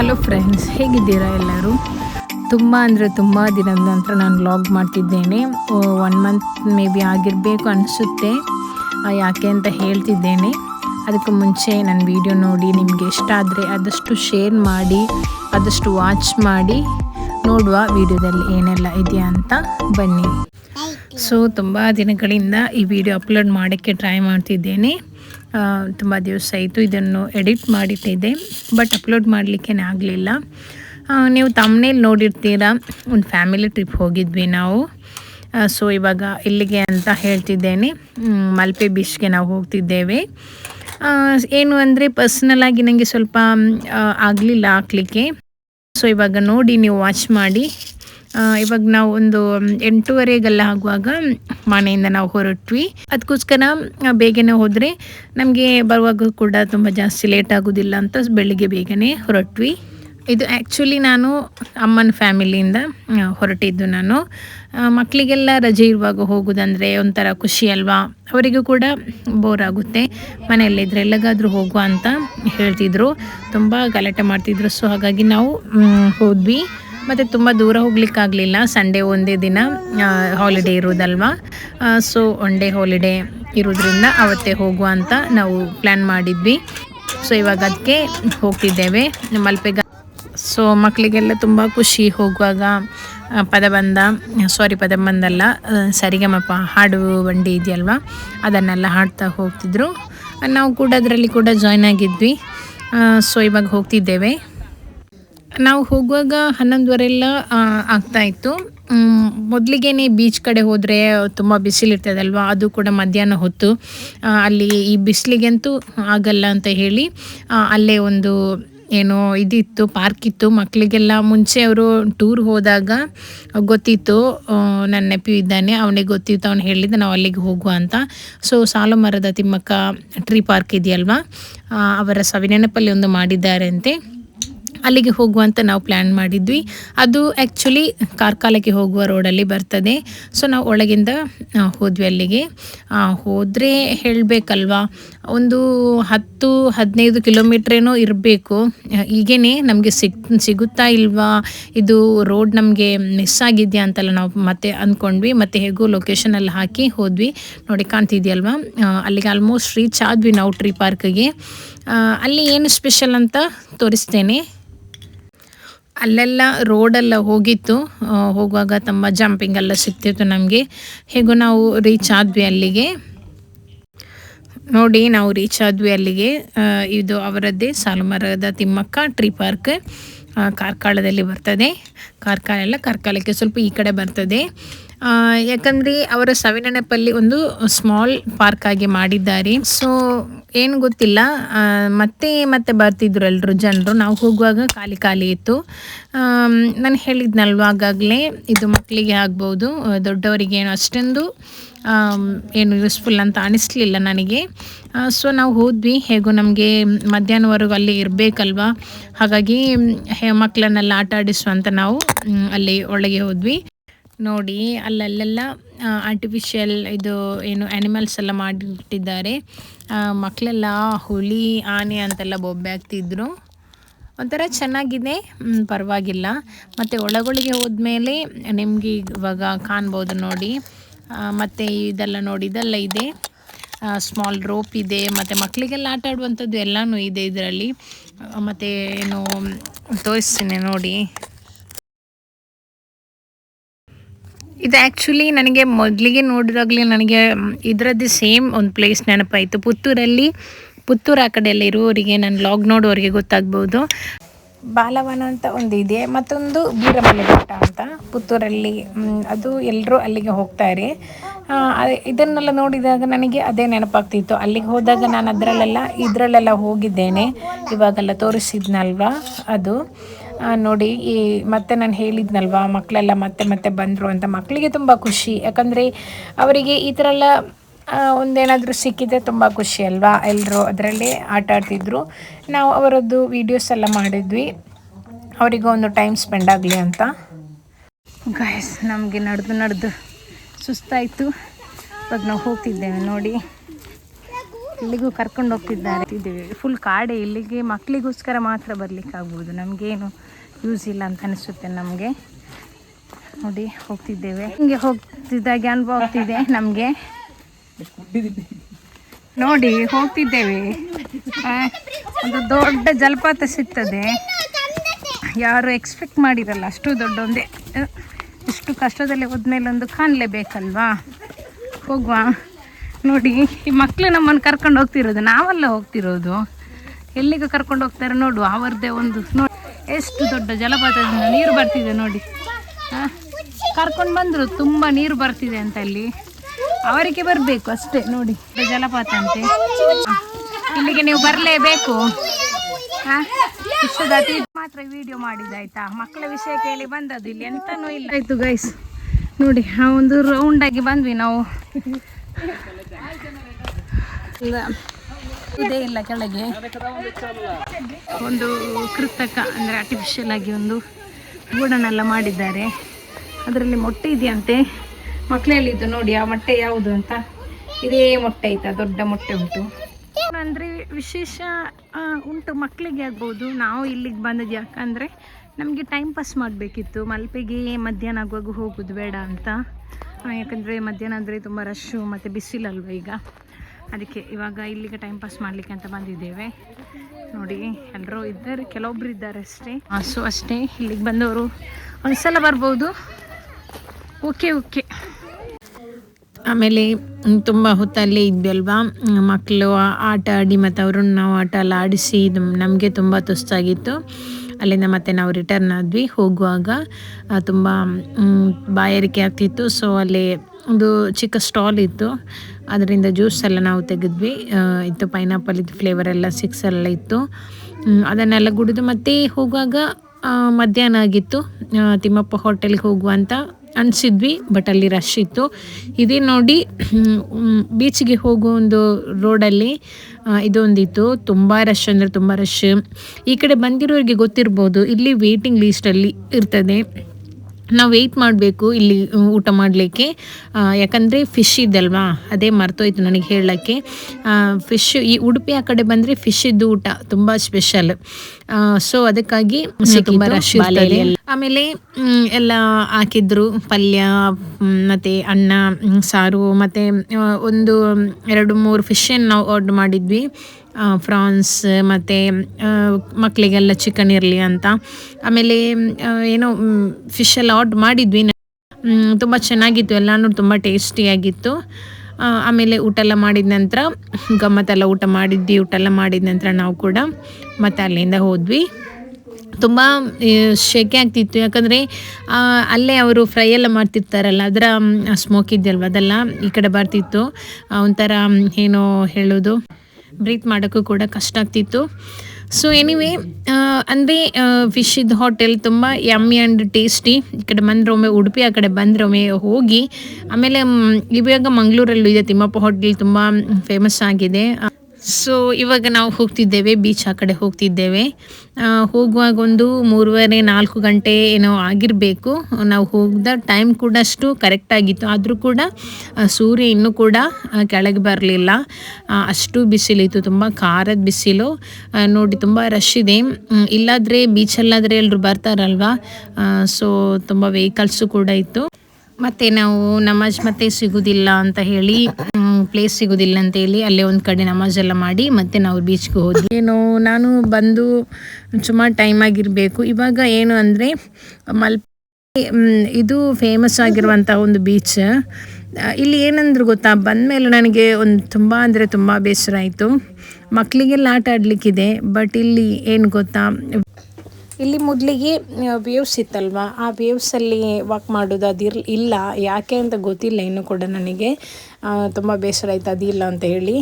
Hello friends ಹೇಗಿದ್ದೀರಾ ಎಲ್ಲರೂ? ತುಂಬ ಅಂದರೆ ತುಂಬ ದಿನದ ನಂತರ ನಾನು ಲಾಗ್ ಮಾಡ್ತಿದ್ದೇನೆ. ಒನ್ ಮಂತ್ ಮೇ ಬಿ ಆಗಿರಬೇಕು ಅನಿಸುತ್ತೆ. ಯಾಕೆ ಅಂತ ಹೇಳ್ತಿದ್ದೇನೆ. ಅದಕ್ಕೆ ಮುಂಚೆ ನನ್ನ ವಿಡಿಯೋ ನೋಡಿ, ನಿಮಗೆ ಇಷ್ಟ ಆದರೆ ಆದಷ್ಟು ಶೇರ್ ಮಾಡಿ, ಆದಷ್ಟು ವಾಚ್ ಮಾಡಿ. ನೋಡುವ ವಿಡಿಯೋದಲ್ಲಿ ಏನೆಲ್ಲ ಇದೆಯಾ ಅಂತ ಬನ್ನಿ. ಸೊ ತುಂಬ ದಿನಗಳಿಂದ ಈ ವಿಡಿಯೋ ಅಪ್ಲೋಡ್ ಮಾಡೋಕ್ಕೆ ಟ್ರೈ ಮಾಡ್ತಿದ್ದೇನೆ. ತುಂಬ ದಿವಸ ಆಯಿತು ಇದನ್ನು ಎಡಿಟ್ ಮಾಡಿಟ್ಟಿದ್ದೆ ಬಟ್ ಅಪ್ಲೋಡ್ ಮಾಡಲಿಕ್ಕೆ ಆಗಲಿಲ್ಲ. ನೀವು ತಮ್ಮನೇಲಿ ನೋಡಿರ್ತೀರ? ಒಂದು ಫ್ಯಾಮಿಲಿ ಟ್ರಿಪ್ ಹೋಗಿದ್ವಿ ನಾವು. ಸೊ ಇವಾಗ ಇಲ್ಲಿಗೆ ಅಂತ ಹೇಳ್ತಿದ್ದೇನೆ. ಮಲ್ಪೆ ಬೀಚ್ಗೆ ನಾವು ಹೋಗ್ತಿದ್ದೇವೆ. ಏನು ಅಂದರೆ ಪರ್ಸ್ನಲಾಗಿ ನನಗೆ ಸ್ವಲ್ಪ ಆಗಲಿಲ್ಲ ಹಾಕ್ಲಿಕ್ಕೆ. ಸೊ ಇವಾಗ ನೋಡಿ ನೀವು ವಾಚ್ ಮಾಡಿ. ಇವಾಗ ನಾವು ಒಂದು ಎಂಟೂವರೆಗೆಲ್ಲ ಆಗುವಾಗ ಮನೆಯಿಂದ ನಾವು ಹೊರಟ್ವಿ. ಅದಕ್ಕೋಸ್ಕರ ಬೇಗನೆ ಹೋದರೆ ನಮಗೆ ಬರುವಾಗ ಕೂಡ ತುಂಬ ಜಾಸ್ತಿ ಲೇಟ್ ಆಗೋದಿಲ್ಲ ಅಂತ ಬೆಳಿಗ್ಗೆ ಬೇಗನೆ ಹೊರಟ್ವಿ. ಇದು ಆ್ಯಕ್ಚುಲಿ ನಾನು ಅಮ್ಮನ ಫ್ಯಾಮಿಲಿಯಿಂದ ಹೊರಟಿದ್ದು ನಾನು. ಮಕ್ಕಳಿಗೆಲ್ಲ ರಜೆ ಇರುವಾಗ ಹೋಗೋದಂದರೆ ಒಂಥರ ಖುಷಿ ಅಲ್ವಾ? ಅವರಿಗೂ ಕೂಡ ಬೋರ್ ಆಗುತ್ತೆ. ಮನೆಯಲ್ಲಿದ್ದರೆ ಎಲ್ಲಿಗಾದರೂ ಹೋಗುವ ಅಂತ ಹೇಳ್ತಿದ್ರು. ತುಂಬ ಗಲಾಟೆ ಮಾಡ್ತಿದ್ರು. ಸೊ ಹಾಗಾಗಿ ನಾವು ಹೋದ್ವಿ. ಮತ್ತು ತುಂಬ ದೂರ ಹೋಗ್ಲಿಕ್ಕಾಗಲಿಲ್ಲ. ಸಂಡೇ ಒಂದೇ ದಿನ ಹಾಲಿಡೇ ಇರೋದಲ್ವಾ ಸೊ ಒನ್ ಡೇ ಹಾಲಿಡೇ ಇರೋದ್ರಿಂದ ಅವತ್ತೇ ಹೋಗುವ ಅಂತ ನಾವು ಪ್ಲ್ಯಾನ್ ಮಾಡಿದ್ವಿ. ಸೊ ಇವಾಗ ಅದಕ್ಕೆ ಹೋಗ್ತಿದ್ದೇವೆ. ಮಲ್ಪೆಗ ಸೊ ಮಕ್ಕಳಿಗೆಲ್ಲ ತುಂಬ ಖುಷಿ ಹೋಗುವಾಗ ಪದ ಪದಬಂಧ ಸಾರಿ ಪದ ಬಂದಲ್ಲ ಸರಿಗಮಪ ಹಾಡು ಬಂಡಿ ಇದೆಯಲ್ವ? ಅದನ್ನೆಲ್ಲ ಹಾಡ್ತಾ ಹೋಗ್ತಿದ್ರು. ನಾವು ಕೂಡ ಅದರಲ್ಲಿ ಕೂಡ ಜಾಯ್ನ್ ಆಗಿದ್ವಿ. ಸೊ ಇವಾಗ ಹೋಗ್ತಿದ್ದೇವೆ. ನಾವು ಹೋಗುವಾಗ ಹನ್ನೊಂದುವರೆಲ್ಲ ಆಗ್ತಾ ಇತ್ತು. ಮೊದಲಿಗೇನೆ ಬೀಚ್ ಕಡೆ ಹೋದರೆ ತುಂಬ ಬಿಸಿಲಿರ್ತದಲ್ವಾ? ಅದು ಕೂಡ ಮಧ್ಯಾಹ್ನ ಹೊತ್ತು. ಅಲ್ಲಿ ಈ ಬಿಸಿಲಿಗಂತೂ ಆಗಲ್ಲ ಅಂತ ಹೇಳಿ ಅಲ್ಲೇ ಒಂದು ಏನೋ ಇದಿತ್ತು, ಪಾರ್ಕ್ ಇತ್ತು. ಮಕ್ಕಳಿಗೆಲ್ಲ ಮುಂಚೆ ಅವರು ಟೂರ್ ಹೋದಾಗ ಗೊತ್ತಿತ್ತು ನನ್ನ ನೆಪಿ ಇದ್ದಾನೆ, ಅವನಿಗೆ ಗೊತ್ತಿತ್ತು, ಅವ್ನು ಹೇಳಿದ ನಾವು ಅಲ್ಲಿಗೆ ಹೋಗುವ ಅಂತ. ಸೊ ಸಾಲು ಮರದ ತಿಮ್ಮಕ್ಕ ಟ್ರೀ ಪಾರ್ಕ್ ಇದೆಯಲ್ವಾ? ಅವರ ಸವಿನೆನಪಲ್ಲಿ ಒಂದು ಮಾಡಿದ್ದಾರೆ ಅಂತೆ ಅಲ್ಲಿಗೆ ಹೋಗುವಂತ ನಾವು ಪ್ಲ್ಯಾನ್ ಮಾಡಿದ್ವಿ. ಅದು ಆ್ಯಕ್ಚುಲಿ ಕಾರ್ಕಾಲಕ್ಕೆ ಹೋಗುವ ರೋಡಲ್ಲಿ ಬರ್ತದೆ. ಸೊ ನಾವು ಒಳಗಿಂದ ಹೋದ್ವಿ ಅಲ್ಲಿಗೆ. ಹೋದರೆ ಹೇಳಬೇಕಲ್ವಾ? ಒಂದು ಹತ್ತು, ಹದಿನೈದು ಕಿಲೋಮೀಟ್ರೇನೋ ಇರಬೇಕು. ಈಗೇನೆ ನಮಗೆ ಸಿಗ್, ಸಿಗುತ್ತಾ ಇಲ್ವಾ? ಇದು ರೋಡ್ ನಮಗೆ ಮಿಸ್ ಆಗಿದೆಯಾ ಅಂತೆಲ್ಲ ನಾವು ಮತ್ತೆ ಅಂದ್ಕೊಂಡ್ವಿ ಮತ್ತು ಹೇಗೂ ಲೊಕೇಶನ್ ಎಲ್ಲ ಹಾಕಿ ಹೋದ್ವಿ. ನೋಡಿ, ಕಾಣ್ತಿದ್ಯಲ್ವಾ? ಅಲ್ಲಿಗೆ ಆಲ್ಮೋಸ್ಟ್ ರೀಚ್ ಆದ್ವಿ ನಾವು ಟ್ರೀ ಪಾರ್ಕ್ಗೆ ಅಲ್ಲಿ ಏನು ಸ್ಪೆಷಲ್ ಅಂತ ತೋರಿಸ್ತೇನೆ. ಅಲ್ಲೆಲ್ಲ ರೋಡೆಲ್ಲ ಹೋಗಿತ್ತು. ಹೋಗುವಾಗ ತುಂಬ ಜಂಪಿಂಗ್ ಎಲ್ಲ ಸಿಗ್ತಿತ್ತು ನಮಗೆ. ಹೇಗೂ ನಾವು ರೀಚ್ ಆದ್ವಿ ಅಲ್ಲಿಗೆ. ನೋಡಿ ನಾವು ರೀಚ್ ಆದ್ವಿ ಅಲ್ಲಿಗೆ. ಇದು ಅವರದ್ದೇ ಸಾಲುಮರದ ತಿಮ್ಮಕ್ಕ ಟ್ರೀ ಪಾರ್ಕ್ ಕಾರ್ಕಳದಲ್ಲಿ ಬರ್ತದೆ. ಕಾರ್ಕಳ ಎಲ್ಲ ಕಾರ್ಕಳಕ್ಕೆ ಸ್ವಲ್ಪ ಈ ಕಡೆ ಬರ್ತದೆ. ಯಾಕಂದ್ರೆ ಅವರ ಸವಿನೆನಪಲ್ಲಿ ಒಂದು ಸ್ಮಾಲ್ ಪಾರ್ಕ್ ಆಗಿ ಮಾಡಿದ್ದಾರೆ. ಸೊ ಏನು ಗೊತ್ತಿಲ್ಲ. ಮತ್ತೆ ಮತ್ತೆ ಬರ್ತಿದ್ರು ಎಲ್ಲರೂ ಜನರು. ನಾವು ಹೋಗುವಾಗ ಖಾಲಿ ಖಾಲಿ ಇತ್ತು. ನಾನು ಹೇಳಿದ್ನಲ್ವ ಆಗಾಗಲೇ ಇದು ಮಕ್ಕಳಿಗೆ ಆಗ್ಬೋದು, ದೊಡ್ಡವರಿಗೆ ಏನು ಅಷ್ಟೊಂದು ಏನು ಯೂಸ್ಫುಲ್ ಅಂತ ಅನಿಸ್ಲಿಲ್ಲ ನನಗೆ. ಸೊ ನಾವು ಹೋದ್ವಿ. ಹೇಗೂ ನಮಗೆ ಮಧ್ಯಾಹ್ನವರೆಗೂ ಅಲ್ಲಿ ಇರಬೇಕಲ್ವಾ? ಹಾಗಾಗಿ ಮಕ್ಕಳನ್ನೆಲ್ಲ ಆಟ ಆಡಿಸುವಂತ ನಾವು ಅಲ್ಲಿ ಒಳಗೆ ಹೋದ್ವಿ. ನೋಡಿ, ಅಲ್ಲಲ್ಲೆಲ್ಲ ಆರ್ಟಿಫಿಷಿಯಲ್ ಇದು ಏನು ಆ್ಯನಿಮಲ್ಸ್ ಎಲ್ಲ ಮಾಡಿಟ್ಟಿದ್ದಾರೆ ಮಕ್ಕಳೆಲ್ಲ ಹುಲಿ, ಆನೆ ಅಂತೆಲ್ಲ ಬೊಬ್ಬೆ ಆಗ್ತಿದ್ರು ಒಂಥರ ಚೆನ್ನಾಗಿದೆ. ಪರವಾಗಿಲ್ಲ. ಮತ್ತು ಒಳಗೊಳಗೆ ಹೋದ್ಮೇಲೆ ನಿಮಗೆ ಇವಾಗ ಕಾಣ್ಬೋದು ನೋಡಿ. ಮತ್ತು ಇದೆಲ್ಲ ನೋಡಿ, ಇದೆಲ್ಲ ಇದೆ. ಸ್ಮಾಲ್ ರೋಪ್ ಇದೆ. ಮತ್ತು ಮಕ್ಕಳಿಗೆಲ್ಲ ಆಟ ಆಡುವಂಥದ್ದು ಎಲ್ಲನೂ ಇದೆ ಇದರಲ್ಲಿ. ಮತ್ತು ಏನು, ತೋರಿಸ್ತೀನಿ ನೋಡಿ. ಇದು ಆ್ಯಕ್ಚುಲಿ ನನಗೆ ಮೊದಲಿಗೆ ನೋಡಿದಾಗಲೇ ನನಗೆ ಇದರದ್ದು ಸೇಮ್ ಒಂದು ಪ್ಲೇಸ್ ನೆನಪಾಯಿತು. ಪುತ್ತೂರಲ್ಲಿ, ಪುತ್ತೂರು ಆ ಕಡೆಯಲ್ಲಿ ಇರುವವರಿಗೆ, ನಾನು ಲಾಗ್ ನೋಡುವವರಿಗೆ ಗೊತ್ತಾಗ್ಬೋದು. ಬಾಲವನ ಅಂತ ಒಂದು ಇದೆ, ಮತ್ತೊಂದು ಬೀರಮಲೆ ಬೆಟ್ಟ ಅಂತ. ಪುತ್ತೂರಲ್ಲಿ ಅದು ಎಲ್ಲರೂ ಅಲ್ಲಿಗೆ ಹೋಗ್ತಾರೆ. ಇದನ್ನೆಲ್ಲ ನೋಡಿದಾಗ ನನಗೆ ಅದೇ ನೆನಪಾಗ್ತಿತ್ತು. ಅಲ್ಲಿಗೆ ಹೋದಾಗ ನಾನು ಅದರಲ್ಲೆಲ್ಲ, ಇದರಲ್ಲೆಲ್ಲ ಹೋಗಿದ್ದೇನೆ. ಇವಾಗೆಲ್ಲ ತೋರಿಸಿದ್ನಲ್ವಾ ಅದು. ನೋಡಿ, ಈ ಮತ್ತೆ ನಾನು ಹೇಳಿದ್ನಲ್ವಾ ಮಕ್ಕಳೆಲ್ಲ ಮತ್ತೆ ಮತ್ತೆ ಬಂದರು ಅಂತ ಮಕ್ಕಳಿಗೆ ತುಂಬ ಖುಷಿ. ಯಾಕಂದರೆ ಅವರಿಗೆ ಈ ಥರ ಎಲ್ಲ ಒಂದೇನಾದರೂ ಸಿಕ್ಕಿದ್ರೆ ತುಂಬ ಖುಷಿ ಅಲ್ವಾ? ಎಲ್ಲರೂ ಅದರಲ್ಲೇ ಆಟ ಆಡ್ತಿದ್ರು. ನಾವು ಅವರದ್ದು ವೀಡಿಯೋಸ್ ಎಲ್ಲ ಮಾಡಿದ್ವಿ. ಅವರಿಗೂ ಒಂದು ಟೈಮ್ ಸ್ಪೆಂಡ್ ಆಗಲಿ ಅಂತ. ಗಾಯಸ್ ನಮಗೆ ನಡೆದು ನಡೆದು ಸುಸ್ತಾಯಿತು. ಇವಾಗ ನಾವು ಹೋಗ್ತಿದ್ದೇವೆ, ನೋಡಿ. ಇಲ್ಲಿಗೂ ಕರ್ಕೊಂಡು ಹೋಗ್ತಿದ್ದಾರೆ. ಫುಲ್ ಕಾಡೆ ಇಲ್ಲಿಗೆ ಮಕ್ಕಳಿಗೋಸ್ಕರ ಮಾತ್ರ ಬರ್ಲಿಕ್ಕೆ ಆಗ್ಬೋದು. ನಮಗೇನು ಯೂಸ್ ಇಲ್ಲ ಅಂತ ಅನಿಸುತ್ತೆ ನಮಗೆ. ನೋಡಿ, ಹೋಗ್ತಿದ್ದೇವೆ. ಹಿಂಗೆ ಹೋಗ್ತಿದ್ದಾಗೆ ಅನುಭವ ಆಗ್ತಿದೆ ನಮಗೆ. ನೋಡಿ, ಹೋಗ್ತಿದ್ದೇವೆ. ಒಂದು ದೊಡ್ಡ ಜಲಪಾತ ಸಿಗ್ತದೆ. ಯಾರು ಎಕ್ಸ್ಪೆಕ್ಟ್ ಮಾಡಿರಲ್ಲ, ಅಷ್ಟು ದೊಡ್ಡ ಒಂದೇ ಇಷ್ಟು ಕಷ್ಟದಲ್ಲಿ ಹೋದ್ಮೇಲೆ ಒಂದು ಕಾಣಲೇಬೇಕಲ್ವಾ? ಹೋಗುವ. ನೋಡಿ, ಈ ಮಕ್ಕಳು ನಮ್ಮನ್ನು ಕರ್ಕೊಂಡು ಹೋಗ್ತಿರೋದು, ನಾವೆಲ್ಲ ಹೋಗ್ತಿರೋದು. ಎಲ್ಲಿಗೆ ಕರ್ಕೊಂಡು ಹೋಗ್ತಾರೆ ನೋಡು ಅವರದ್ದೇ ಒಂದು ನೋಡಿ, ಎಷ್ಟು ದೊಡ್ಡ ಜಲಪಾತದಿಂದ ನೀರು ಬರ್ತಿದೆ ನೋಡಿ. ಕರ್ಕೊಂಡು ಬಂದರು, ತುಂಬ ನೀರು ಬರ್ತಿದೆ ಅಂತ ಅಲ್ಲಿ ಅವರಿಗೆ ಬರಬೇಕು ಅಷ್ಟೇ, ನೋಡಿ ಜಲಪಾತ ಅಂತೆ. ಇಲ್ಲಿಗೆ ನೀವು ಬರಲೇಬೇಕು. ಮಾತ್ರ ವಿಡಿಯೋ ಮಾಡಿದ್ದಾಯ್ತಾ ಮಕ್ಕಳ ವಿಷಯ ಕೇಳಿ ಬಂದದ್ದು ಇಲ್ಲಿ ಎಂತನೂ ಇಲ್ಲ. ಆಯ್ತು ಗೈಸ್ ನೋಡಿ, ಆ ಒಂದು ರೌಂಡ್ ಆಗಿ ಬಂದ್ವಿ ನಾವು. ಇದೇ ಇಲ್ಲ ಕೆಳಗೆ. ಒಂದು ಕೃತಕ, ಅಂದರೆ ಆರ್ಟಿಫಿಷಿಯಲ್ ಆಗಿ ಒಂದು ಗೂಡನ್ನೆಲ್ಲ ಮಾಡಿದ್ದಾರೆ. ಅದರಲ್ಲಿ ಮೊಟ್ಟೆ ಇದೆಯಂತೆ. ಮಕ್ಕಳಲ್ಲಿದ್ದು ನೋಡಿ, ಆ ಮೊಟ್ಟೆ ಯಾವುದು ಅಂತ. ಇದೇ ಮೊಟ್ಟೆ ಆಯ್ತಾ, ದೊಡ್ಡ ಮೊಟ್ಟೆ ಉಂಟು. ಅಂದರೆ ವಿಶೇಷ ಉಂಟು ಮಕ್ಕಳಿಗೆ ಆಗ್ಬೋದು. ನಾವು ಇಲ್ಲಿಗೆ ಬಂದದ್ದು ಯಾಕಂದರೆ ನಮಗೆ ಟೈಮ್ ಪಾಸ್ ಮಾಡಬೇಕಿತ್ತು. ಮಲ್ಪೆಗೆ ಮಧ್ಯಾಹ್ನ ಆಗುವಾಗ ಹೋಗೋದು ಬೇಡ ಅಂತ. ಯಾಕಂದರೆ ಮಧ್ಯಾಹ್ನ ಅಂದರೆ ತುಂಬ ರಶ್ಶು ಮತ್ತು ಬಿಸಿಲಲ್ವ ಈಗ. ಅದಕ್ಕೆ ಇವಾಗ ಇಲ್ಲಿಗೆ ಟೈಮ್ ಪಾಸ್ ಮಾಡಲಿಕ್ಕೆ ಅಂತ ಬಂದಿದ್ದೇವೆ. ನೋಡಿ ಎಲ್ಲರೂ ಇದ್ದಾರೆ, ಕೆಲವೊಬ್ರು ಇದ್ದಾರೆ ಅಷ್ಟೇ. ಸೊ ಅಷ್ಟೇ, ಇಲ್ಲಿಗೆ ಬಂದವರು. ಒಂದ್ಸಲ ಬರ್ಬೋದು. ಓಕೆ ಓಕೆ ಆಮೇಲೆ ತುಂಬ ಹೊತ್ತಲ್ಲೇ ಇದ್ವಿ ಅಲ್ವಾ? ಮಕ್ಕಳು ಆಟ ಆಡಿ ಮತ್ತು ಅವ್ರನ್ನ ನಾವು ಆಟ ಎಲ್ಲ ಆಡಿಸಿ ನಮಗೆ ತುಂಬ ತುಸ್ತಾಗಿತ್ತು. ಅಲ್ಲಿಂದ ಮತ್ತೆ ನಾವು ರಿಟರ್ನ್ ಆದ್ವಿ, ಹೋಗುವಾಗ. ತುಂಬ ಬಾಯಾರಿಕೆ ಆಗ್ತಿತ್ತು. ಸೊ ಅಲ್ಲಿ ಒಂದು ಚಿಕ್ಕ ಸ್ಟಾಲ್ ಇತ್ತು. ಅದರಿಂದ ಜ್ಯೂಸ್ ಎಲ್ಲ ನಾವು ತೆಗೆದ್ವಿ. ಇತ್ತು ಪೈನಾಪಲ್ ಇತ್ತು ಫ್ಲೇವರ್ ಎಲ್ಲ ಸಿಕ್ಸ್ ಎಲ್ಲ ಇತ್ತು. ಅದನ್ನೆಲ್ಲ ಕುಡಿದು ಮತ್ತೆ ಹೋಗುವಾಗ ಮಧ್ಯಾಹ್ನ ಆಗಿತ್ತು. ತಿಮ್ಮಪ್ಪ ಹೋಟೆಲ್ಗೆ ಹೋಗುವಂತ ಅನಿಸಿದ್ವಿ ಬಟ್ ಅಲ್ಲಿ ರಶ್ ಇತ್ತು. ಇದೇ ನೋಡಿ ಬೀಚ್ಗೆ ಹೋಗೋ ಒಂದು ರೋಡಲ್ಲಿ ಇದೊಂದಿತ್ತು. ತುಂಬ ರಶ್ ಅಂದರೆ ತುಂಬ ರಶ್ ಈ ಕಡೆ ಬಂದಿರೋರಿಗೆ ಗೊತ್ತಿರ್ಬೋದು, ಇಲ್ಲಿ ವೇಟಿಂಗ್ ಲೀಸ್ಟಲ್ಲಿ ಇರ್ತದೆ. ನಾವು ವೆಯ್ಟ್ ಮಾಡಬೇಕು ಇಲ್ಲಿ ಊಟ ಮಾಡಲಿಕ್ಕೆ. ಯಾಕಂದರೆ ಫಿಶ್ ಇದಲ್ವಾ? ಅದೇ ಮರ್ತೋಯ್ತು ನನಗೆ ಹೇಳೋಕ್ಕೆ. ಫಿಶ್ ಈ ಉಡುಪಿ ಆ ಕಡೆ ಬಂದರೆ ಫಿಶ್ ಇದ್ದು ಊಟ, ತುಂಬ ಸ್ಪೆಷಲ್ ಸೊ ಅದಕ್ಕಾಗಿ ತುಂಬಾ ರಶ್ ಇರ್ತದೆ. ಆಮೇಲೆ ಎಲ್ಲ ಹಾಕಿದ್ರು. ಪಲ್ಯ ಮತ್ತೆ ಅನ್ನ ಸಾರು ಮತ್ತೆ ಒಂದು ಎರಡು ಮೂರು ಫಿಶನ್ನು ನಾವು ಆರ್ಡ್ರ್ ಮಾಡಿದ್ವಿ. ಫ್ರಾನ್ಸ್ ಮತ್ತು ಮಕ್ಕಳಿಗೆಲ್ಲ ಚಿಕನ್ ಇರಲಿ ಅಂತ. ಆಮೇಲೆ ಏನೋ ಫಿಶ್ ಎಲ್ಲ ಆರ್ಡ್ರ್ ಮಾಡಿದ್ವಿ. ತುಂಬ ಚೆನ್ನಾಗಿತ್ತು. ಎಲ್ಲನೂ ತುಂಬ ಟೇಸ್ಟಿಯಾಗಿತ್ತು ಆಮೇಲೆ ಊಟ ಎಲ್ಲ ಮಾಡಿದ ನಂತರ, ಗಮ್ಮತ್ತೆಲ್ಲ ಊಟ ಮಾಡಿದ್ವಿ ಊಟ ಎಲ್ಲ ಮಾಡಿದ ನಂತರ ನಾವು ಕೂಡ ಮತ್ತೆ ಅಲ್ಲಿಂದ ಹೋದ್ವಿ. ತುಂಬ ಶೆಕೆ ಆಗ್ತಿತ್ತು. ಯಾಕಂದರೆ ಅಲ್ಲೇ ಅವರು ಫ್ರೈ ಎಲ್ಲ ಮಾಡ್ತಿರ್ತಾರಲ್ಲ, ಅದರ ಸ್ಮೋಕ್ ಇದೆಯಲ್ವ, ಅದೆಲ್ಲ ಈ ಕಡೆ ಬರ್ತಿತ್ತು. ಒಂಥರ ಏನೋ ಹೇಳೋದು ಬ್ರೀತ್ ಮಾಡೋಕ್ಕೂ ಕೂಡ ಕಷ್ಟ ಆಗ್ತಿತ್ತು. ಸೊ ಎನಿವೇ ಅಂದರೆ ಇದು ಹೋಟೆಲ್ ತುಂಬ ಯಮ್ಮಿ ಆ್ಯಂಡ್ ಟೇಸ್ಟಿ ಈ ಕಡೆ ಬಂದ್ರೆ ಒಮ್ಮೆ ಉಡುಪಿ, ಆ ಕಡೆ ಬಂದ್ರೆ ಒಮ್ಮೆ ಹೋಗಿ. ಆಮೇಲೆ ಇವಾಗ ಮಂಗಳೂರಲ್ಲೂ ಇದೆ ತಿಮ್ಮಪ್ಪ ಹೋಟೆಲ್ ತುಂಬ ಫೇಮಸ್ ಆಗಿದೆ. ಸೊ ಇವಾಗ ನಾವು ಹೋಗ್ತಿದ್ದೇವೆ ಬೀಚ್ ಆ ಕಡೆ ಹೋಗ್ತಿದ್ದೇವೆ. ಹೋಗುವಾಗ ಒಂದು ಮೂರುವರೆ, ನಾಲ್ಕು ಗಂಟೆ ಏನೋ ಆಗಿರಬೇಕು. ನಾವು ಹೋಗಿದ ಟೈಮ್ ಕೂಡ ಅಷ್ಟು ಕರೆಕ್ಟಾಗಿತ್ತು ಆದರೂ ಕೂಡ ಸೂರ್ಯ ಇನ್ನೂ ಕೂಡ ಕೆಳಗೆ ಬರಲಿಲ್ಲ. ಅಷ್ಟು ಬಿಸಿಲಿತ್ತು, ತುಂಬ ಖಾರದ ಬಿಸಿಲು. ನೋಡಿ ತುಂಬ ರಶ್ ಇದೆ. ಇಲ್ಲಾದರೆ ಬೀಚಲ್ಲಾದರೆ ಎಲ್ಲರೂ ಬರ್ತಾರಲ್ವಾ? ಸೊ ತುಂಬ ವೆಹಿಕಲ್ಸು ಕೂಡ ಇತ್ತು. ಮತ್ತೆ ನಾವು ನಮಾಜ್ ಮತ್ತೆ ಸಿಗೋದಿಲ್ಲ ಅಂತ ಹೇಳಿ ಪ್ಲೇಸ್ ಸಿಗೋದಿಲ್ಲ ಅಂತ ಹೇಳಿ ಅಲ್ಲೇ ಒಂದು ಕಡೆ ನಮಾಜ್ ಎಲ್ಲ ಮಾಡಿ ಮತ್ತೆ ನಾವು ಬೀಚ್ಗೆ ಹೋದ್ವಿ. ಏನು, ನಾನು ಬಂದು ಸುಮಾರು ಟೈಮ್ ಆಗಿರಬೇಕು. ಇವಾಗ ಏನು ಅಂದರೆ ಮಲ್ಪ ಇದು ಫೇಮಸ್ ಆಗಿರುವಂಥ ಒಂದು ಬೀಚ್ ಇಲ್ಲಿ ಏನಂದ್ರೆ ಗೊತ್ತಾ, ಬಂದಮೇಲೆ ನನಗೆ ಒಂದು ತುಂಬ ಅಂದರೆ ತುಂಬ ಬೇಸರ ಆಯಿತು. ಮಕ್ಕಳಿಗೆಲ್ಲ ಆಟ ಆಡಲಿಕ್ಕಿದೆ ಬಟ್ ಇಲ್ಲಿ ಏನು ಗೊತ್ತಾ ಇಲ್ಲಿ ಮೊದಲಿಗೆ ವೇವ್ಸ್ ಇತ್ತಲ್ವಾ? ಆ ವೇವ್ಸಲ್ಲಿ ವಾಕ್ ಮಾಡೋದು ಅದಿರ್ ಇಲ್ಲ. ಯಾಕೆ ಅಂತ ಗೊತ್ತಿಲ್ಲ ಇನ್ನೂ ಕೂಡ ನನಗೆ. ತುಂಬ ಬೇಸರ ಆಯ್ತು ಅದಿಲ್ಲ ಅಂತ ಹೇಳಿ.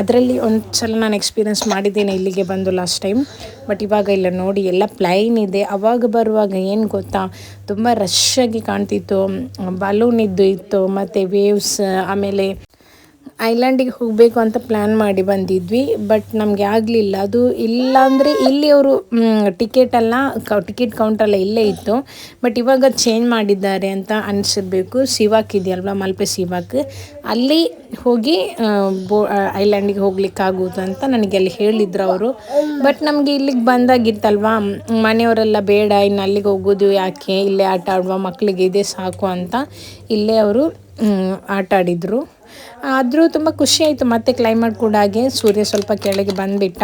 ಅದರಲ್ಲಿ ಒಂದು ಸಲ ನಾನು ಎಕ್ಸ್ಪೀರಿಯನ್ಸ್ ಮಾಡಿದ್ದೇನೆ ಇಲ್ಲಿಗೆ ಬಂದು ಲಾಸ್ಟ್ ಟೈಮ್ ಬಟ್ ಇವಾಗ ಇಲ್ಲ, ನೋಡಿ, ಎಲ್ಲ ಪ್ಲೈನ್ ಇದೆ. ಅವಾಗ ಬರುವಾಗ ಏನು ಗೊತ್ತಾ? ತುಂಬ ರಶ್ ಆಗಿ ಕಾಣ್ತಿತ್ತು. ಬಲೂನ್ ಇದ್ದು ಇತ್ತು, ಮತ್ತು ವೇವ್ಸ್ ಆಮೇಲೆ ಐಲ್ಯಾಂಡಿಗೆ ಹೋಗಬೇಕು ಅಂತ ಪ್ಲ್ಯಾನ್ ಮಾಡಿ ಬಂದಿದ್ವಿ, ಬಟ್ ನಮಗೆ ಆಗಲಿಲ್ಲ. ಅದು ಇಲ್ಲ ಅಂದರೆ ಇಲ್ಲಿ ಅವರು ಟಿಕೆಟ್ ಎಲ್ಲ ಟಿಕೆಟ್ ಕೌಂಟರ್ ಎಲ್ಲ ಇಲ್ಲೇ ಇತ್ತು. ಬಟ್ ಇವಾಗ ಚೇಂಜ್ ಮಾಡಿದ್ದಾರೆ ಅಂತ ಅನಿಸಿರ್ಬೇಕು ಸಿವಾಕ್ ಇದೆಯಲ್ವ? ಮಲ್ಪೆ ಸಿವಾಕ್ ಅಲ್ಲಿ ಹೋಗಿ ಬೋ ಐಲ್ಯಾಂಡಿಗೆ ಹೋಗ್ಲಿಕ್ಕಾಗುವುದು ಅಂತ ನನಗೆ ಅಲ್ಲಿ ಹೇಳಿದ್ರು ಅವರು. ಬಟ್ ನಮಗೆ ಇಲ್ಲಿಗೆ ಬಂದಾಗಿತ್ತಲ್ವಾ? ಮನೆಯವರೆಲ್ಲ ಬೇಡ, ಇನ್ನು ಅಲ್ಲಿಗೆ ಹೋಗೋದು ಯಾಕೆ? ಇಲ್ಲೇ ಆಟ ಆಡುವ ಮಕ್ಕಳಿಗೆ ಇದೇ ಸಾಕು ಅಂತ ಇಲ್ಲೇ ಅವರು ಆಟ ಆಡಿದರು ಆದರೂ ತುಂಬ ಖುಷಿ ಆಯಿತು ಮತ್ತೆ ಕ್ಲೈಮೇಟ್ ಕೂಡ ಹಾಗೆ. ಸೂರ್ಯ ಸ್ವಲ್ಪ ಕೆಳಗೆ ಬಂದುಬಿಟ್ಟ.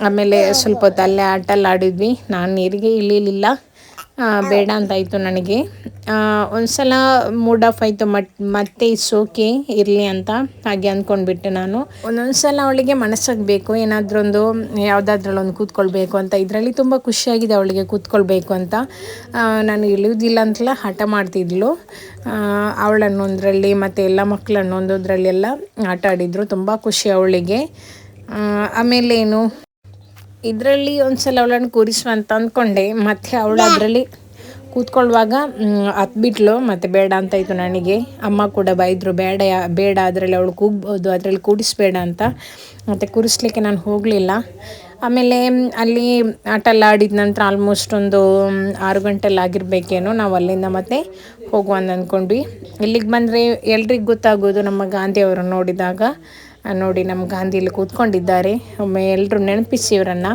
ಆಮೇಲೆ ಸ್ವಲ್ಪ ಹೊತ್ತು ಅಲ್ಲೇ ಆಟಲ್ಲಿ ಆಡಿದ್ವಿ. ನಾನು ನೀರಿಗೆ ಇಳಿಲಿಲ್ಲ. ಬೇಡ ಅಂತಾಯಿತು ನನಗೆ. ಒಂದು ಸಲ ಮೂಡ್ ಆಫ್ ಆಯಿತು ಮಟ್ ಮತ್ತೆ ಇಟ್ಸ್ ಓಕೆ ಇರಲಿ ಅಂತ ಹಾಗೆ ಅಂದ್ಕೊಂಡ್ಬಿಟ್ಟೆ ನಾನು. ಒಂದೊಂದು ಸಲ ಅವಳಿಗೆ ಮನಸ್ಸಾಗಬೇಕು ಏನಾದರೂ ಒಂದು ಯಾವುದಾದ್ರಲ್ಲಿ ಒಂದು ಕೂತ್ಕೊಳ್ಬೇಕು ಅಂತ. ಇದರಲ್ಲಿ ತುಂಬ ಖುಷಿಯಾಗಿದೆ ಅವಳಿಗೆ ಕೂತ್ಕೊಳ್ಬೇಕು ಅಂತ. ನಾನು ಇಳಿಯೋದಿಲ್ಲ ಅಂತೆಲ್ಲ, ಹಠ ಮಾಡ್ತಿದ್ಲು. ಅವಳನ್ನೊಂದರಲ್ಲಿ ಮತ್ತು ಎಲ್ಲ ಮಕ್ಕಳನ್ನು ಒಂದೊಂದರಲ್ಲೆಲ್ಲ ಆಟ ಆಡಿದರು ತುಂಬ ಖುಷಿ ಅವಳಿಗೆ. ಆಮೇಲೆ ಏನು? ಇದರಲ್ಲಿ ಒಂದ್ಸಲ ಅವಳನ್ನು ಕೂರಿಸುವ ಅಂತ ಅಂದ್ಕೊಂಡೆ. ಮತ್ತೆ ಅವಳು ಅದರಲ್ಲಿ ಕೂತ್ಕೊಳ್ಳುವಾಗ ಹತ್ಬಿಟ್ಲು ಮತ್ತು ಬೇಡ ಅಂತ ಇತ್ತು ನನಗೆ. ಅಮ್ಮ ಕೂಡ ಬೈದರು ಬೇಡ ಬೇಡ ಅದರಲ್ಲಿ ಅವಳು ಕೂಗ್ಬೋದು ಅದರಲ್ಲಿ ಕೂಡಿಸ್ಬೇಡ ಅಂತ. ಮತ್ತೆ ಕೂರಿಸ್ಲಿಕ್ಕೆ ನಾನು ಹೋಗಲಿಲ್ಲ. ಆಮೇಲೆ ಅಲ್ಲಿ ಆಟ ಎಲ್ಲ ಆಡಿದ ನಂತರ ಆಲ್ಮೋಸ್ಟ್ ಒಂದು ಆರು ಗಂಟೆಲ್ಲ ಆಗಿರಬೇಕೇನೋ ನಾವು ಅಲ್ಲಿಂದ ಮತ್ತೆ ಹೋಗುವ ಅಂತ ಅಂದ್ಕೊಂಡ್ವಿ ಇಲ್ಲಿಗೆ ಬಂದರೆ ಎಲ್ರಿಗೂ ಗೊತ್ತಾಗೋದು ನಮ್ಮ ಗಾಂಧಿಯವರು ನೋಡಿದಾಗ. ನೋಡಿ ನಮ್ಮ ಗಾಂಧಿಯಲ್ಲಿ ಕೂತ್ಕೊಂಡಿದ್ದಾರೆ. ಒಮ್ಮೆ ಎಲ್ಲರೂ ನೆನಪಿಸಿ ಇವರನ್ನು.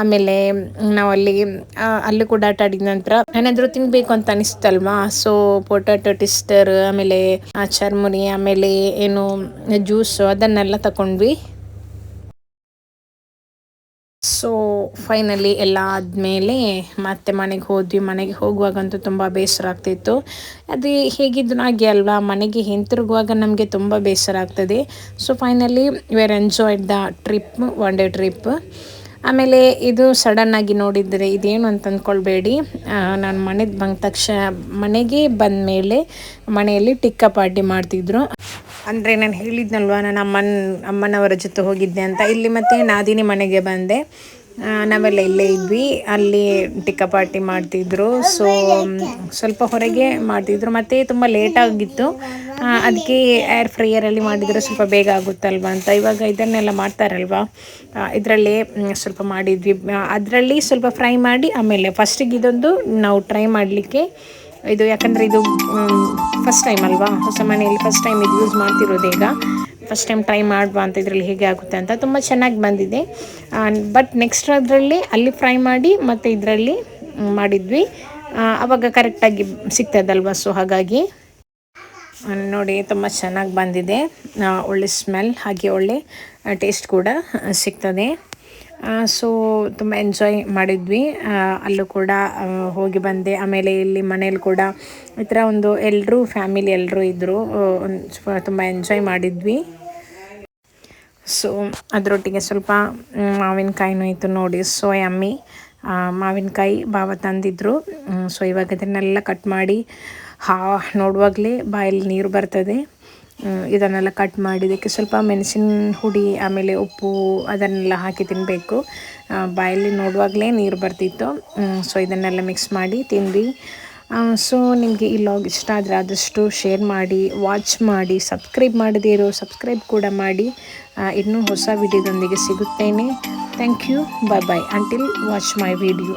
ಆಮೇಲೆ ನಾವು ಅಲ್ಲಿ ಅಲ್ಲಿ ಕೂಡ ಆಟ ಆಡಿದ ನಂತರ ಏನಾದರೂ ತಿನ್ನಬೇಕು ಅಂತ ಅನಿಸ್ತಲ್ವಾ? ಸೊ ಪೊಟ್ಯಾಟೊ ಟಿಸ್ಟರ್ ಆಮೇಲೆ ಚರ್ಮುರಿ, ಆಮೇಲೆ ಏನು ಜ್ಯೂಸು ಅದನ್ನೆಲ್ಲ ತಗೊಂಡ್ವಿ ಸೊ ಫೈನಲಿ ಎಲ್ಲ ಆದಮೇಲೆ ಮತ್ತೆ ಮನೆಗೆ ಹೋದ್ವಿ. ಮನೆಗೆ ಹೋಗುವಾಗಂತೂ ತುಂಬ ಬೇಸರ ಆಗ್ತಿತ್ತು. ಅದು ಹೇಗಿದ್ರು ಹಾಗೆ ಅಲ್ವಾ, ಮನೆಗೆ ಹಿಂತಿರುಗುವಾಗ ನಮಗೆ ತುಂಬ ಬೇಸರ ಆಗ್ತದೆ. So finally we're enjoyed the trip one day trip ಆಮೇಲೆ ಇದು ಸಡನ್ನಾಗಿ ನೋಡಿದರೆ ಇದೇನು ಅಂತ ಅಂದ್ಕೊಳ್ಬೇಡಿ ನಾನು ಮನೆಗೆ ಬಂದ ತಕ್ಷಣ ಮನೆಗೆ ಬಂದ ಮೇಲೆ ಮನೆಯಲ್ಲಿ ಟಿಕ್ಕ ಪಾರ್ಟಿ ಮಾಡ್ತಿದ್ರು. ಅಂದರೆ ನಾನು ಹೇಳಿದ್ನಲ್ವ, ನಾನು ಅಮ್ಮನ, ಅಮ್ಮನವರ ಜೊತೆ ಹೋಗಿದ್ದೆ ಅಂತ. ಇಲ್ಲಿ ಮತ್ತೆ ನಾದಿನಿ ಮನೆಗೆ ಬಂದೆ. ನಾವೆಲ್ಲ ಇಲ್ಲೇ ಇದ್ವಿ. ಅಲ್ಲಿ ಟಿಕ್ಕ ಪಾರ್ಟಿ ಮಾಡ್ತಿದ್ರು. ಸೊ ಸ್ವಲ್ಪ ಹೊರಗೆ ಮಾಡ್ತಿದ್ರು. ಮತ್ತೆ ತುಂಬ ಲೇಟ್ ಆಗಿತ್ತು. ಅದಕ್ಕೆ ಏರ್ ಫ್ರೈಯರಲ್ಲಿ ಮಾಡಿದರೆ ಸ್ವಲ್ಪ ಬೇಗ ಆಗುತ್ತಲ್ವ ಅಂತ. ಇವಾಗ ಇದನ್ನೆಲ್ಲ ಮಾಡ್ತಾರಲ್ವ? ಇದರಲ್ಲಿ ಸ್ವಲ್ಪ ಮಾಡಿದ್ವಿ. ಅದರಲ್ಲಿ ಸ್ವಲ್ಪ ಫ್ರೈ ಮಾಡಿ ಆಮೇಲೆ ಫಸ್ಟಿಗೆ ಇದೊಂದು ನಾವು ಟ್ರೈ ಮಾಡಲಿಕ್ಕೆ ಇದು ಯಾಕಂದರೆ ಇದು ಫಸ್ಟ್ ಟೈಮ್ ಅಲ್ವಾ? ಹೊಸ ಮನೆಯಲ್ಲಿ ಫಸ್ಟ್ ಟೈಮ್ ಇದು ಯೂಸ್ ಮಾಡ್ತಿರೋದು ಈಗ. ಫಸ್ಟ್ ಟೈಮ್ ಟ್ರೈ ಮಾಡುವ ಅಂತ ಇದರಲ್ಲಿ ಹೇಗೆ ಆಗುತ್ತೆ ಅಂತ ತುಂಬ ಚೆನ್ನಾಗಿ ಬಂದಿದೆ. ಬಟ್ ನೆಕ್ಸ್ಟ್ ಅದರಲ್ಲಿ ಅಲ್ಲಿ ಫ್ರೈ ಮಾಡಿ ಮತ್ತು ಇದರಲ್ಲಿ ಮಾಡಿದ್ವಿ. ಆವಾಗ ಕರೆಕ್ಟಾಗಿ ಸಿಗ್ತದಲ್ವ? ಸೊ ಹಾಗಾಗಿ ನೋಡಿ, ತುಂಬ ಚೆನ್ನಾಗಿ ಬಂದಿದೆ. ಒಳ್ಳೆ ಸ್ಮೆಲ್ ಹಾಗೆ ಒಳ್ಳೆ ಟೇಸ್ಟ್ ಕೂಡ ಸಿಗ್ತದೆ. ಸೊ ತುಂಬ ಎಂಜಾಯ್ ಮಾಡಿದ್ವಿ. ಅಲ್ಲೂ ಕೂಡ ಹೋಗಿ ಬಂದೆ. ಆಮೇಲೆ ಇಲ್ಲಿ ಮನೇಲಿ ಕೂಡ ಈ ಥರ ಒಂದು ಎಲ್ಲರೂ ಫ್ಯಾಮಿಲಿ ಎಲ್ಲರೂ ಇದ್ದರು ತುಂಬ ಎಂಜಾಯ್ ಮಾಡಿದ್ವಿ. ಸೊ ಅದರೊಟ್ಟಿಗೆ ಸ್ವಲ್ಪ ಮಾವಿನಕಾಯಿನೂ ಇತ್ತು ನೋಡಿ. ಸೊ ಯಮ್ಮಿ ಮಾವಿನಕಾಯಿ ಬಾವ ತಂದಿದ್ರು. ಸೊ ಇವಾಗ ಅದನ್ನೆಲ್ಲ ಕಟ್ ಮಾಡಿ, ಹಾ, ನೋಡುವಾಗಲೇ ಬಾಯಲ್ಲಿ ನೀರು ಬರ್ತದೆ. ಇದನ್ನೆಲ್ಲ ಕಟ್ ಮಾಡಿ ಇದಕ್ಕೆ ಸ್ವಲ್ಪ ಮೆಣಸಿನ ಹುಡಿ, ಆಮೇಲೆ ಉಪ್ಪು ಅದನ್ನೆಲ್ಲ ಹಾಕಿ ತಿನ್ನಬೇಕು ಬಾಯಲ್ಲಿ ನೋಡುವಾಗಲೇ ನೀರು ಬರ್ತಿತ್ತು. ಸೊ ಇದನ್ನೆಲ್ಲ ಮಿಕ್ಸ್ ಮಾಡಿ ತಿಂದ್ವಿ. ಸೊ ನಿಮಗೆ ಈ ಲಾಗ್ ಇಷ್ಟ ಆದರೆ ಆದಷ್ಟು ಶೇರ್ ಮಾಡಿ ವಾಚ್ ಮಾಡಿ ಸಬ್ಸ್ಕ್ರೈಬ್ ಮಾಡದೇ ಇರೋ ಸಬ್ಸ್ಕ್ರೈಬ್ ಕೂಡ ಮಾಡಿ. ಇನ್ನೂ ಹೊಸ ವಿಡಿಯೋದೊಂದಿಗೆ ಸಿಗುತ್ತೇನೆ. Thank you bye bye until watch my video